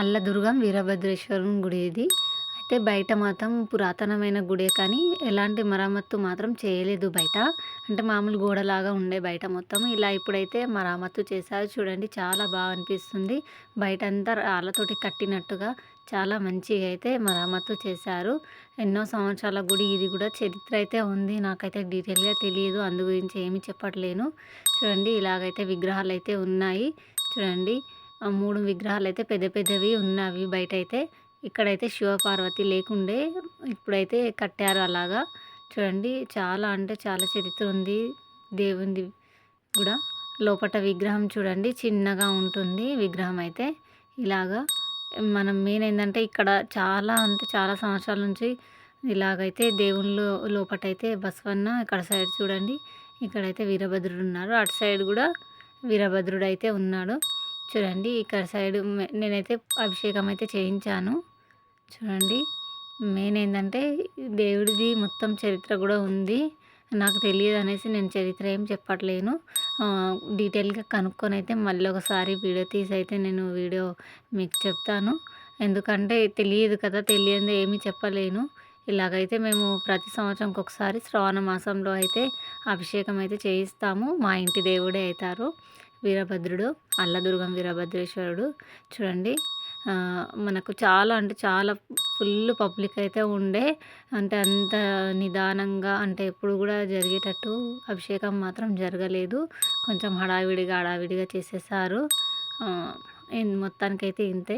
అల్లదుర్గం వీరభద్రేశ్వరం గుడి ఇది. అయితే బయట మాత్రం పురాతనమైన గుడే కానీ ఎలాంటి మరమ్మత్తు మాత్రం చేయలేదు బయట. అంటే మామూలు గోడలాగా ఉండే బయట మొత్తం. ఇలా ఇప్పుడైతే మరమ్మత్తు చేశారు. చూడండి చాలా బాగా అనిపిస్తుంది. బయట అంతా రాళ్ళతోటి కట్టినట్టుగా చాలా మంచిగా అయితే మరమ్మత్తు చేశారు. ఎన్నో సంవత్సరాల గుడి ఇది కూడా చరిత్ర అయితే ఉంది. నాకైతే డీటెయిల్గా తెలియదు. అందు గురించి ఏమీ చెప్పట్లేను. చూడండి ఇలాగైతే విగ్రహాలు అయితే ఉన్నాయి. చూడండి మూడు విగ్రహాలు అయితే పెద్ద పెద్దవి ఉన్నవి బయట అయితే ఇక్కడైతే శివపార్వతి లేకుండే ఇప్పుడైతే కట్టారు అలాగా. చూడండి చాలా అంటే చాలా చరిత్ర ఉంది దేవుంది కూడా. లోపట విగ్రహం చూడండి చిన్నగా ఉంటుంది విగ్రహం అయితే ఇలాగా మనం మెయిన్ ఏంటంటే ఇక్కడ చాలా అంటే చాలా సంవత్సరాల నుంచి ఇలాగైతే దేవుళ్ళు లోపటైతే బసవన్న ఇక్కడ సైడ్ చూడండి ఇక్కడైతే వీరభద్రుడు ఉన్నారు. అటు సైడ్ కూడా వీరభద్రుడు అయితే ఉన్నాడు. చూడండి ఇక్కడ సైడ్ నేనైతే అభిషేకం అయితే చేయించాను. చూడండి మెయిన్ ఏంటంటే దేవుడిది మొత్తం చరిత్ర కూడా ఉంది. నాకు తెలియదు అనేసి నేను చరిత్ర ఏం చెప్పట్లేను. డీటెయిల్గా కనుక్కొని అయితే మళ్ళీ ఒకసారి వీడియో తీసి అయితే నేను వీడియో మీకు చెప్తాను. ఎందుకంటే తెలియదు కదా తెలియదు ఏమీ చెప్పలేను. ఇలాగైతే మేము ప్రతి సంవత్సరంకి ఒకసారి శ్రావణ మాసంలో అయితే అభిషేకం అయితే చేయిస్తాము. మా ఇంటి దేవుడే అవుతారు. వీరభద్రుడు అల్లదుర్గం వీరభద్రేశ్వరుడు. చూడండి మనకు చాలా అంటే చాలా ఫుల్ పబ్లిక్ అయితే ఉండే. అంటే అంత నిదానంగా అంటే ఎప్పుడు కూడా జరిగేటట్టు అభిషేకం మాత్రం జరగలేదు. కొంచెం హడావిడిగా హడావిడిగా చేసేసారు. మొత్తానికైతే ఇంతే.